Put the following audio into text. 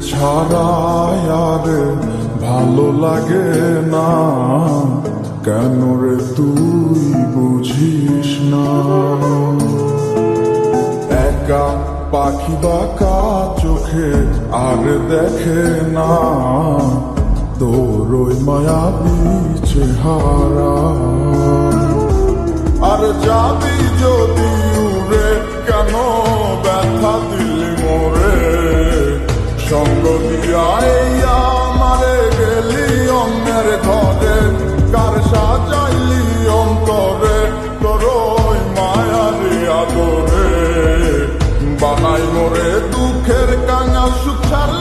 ছাড়ায় আর ভালো লাগে না। কেন রে তুই বুঝিস না? একা পাখি বাঁকা চোখে আর দেখে না। তোর ওই মায়াবী চেহারা। আর যাবি যদি সঙ্গ দিয়া আমারে গেলি অন্যের ঘরে। কার সাজাইলি অন্তরে? তোর মায়ারে আদরে। বানাই মোরে দুঃখের কাঙাল সুখার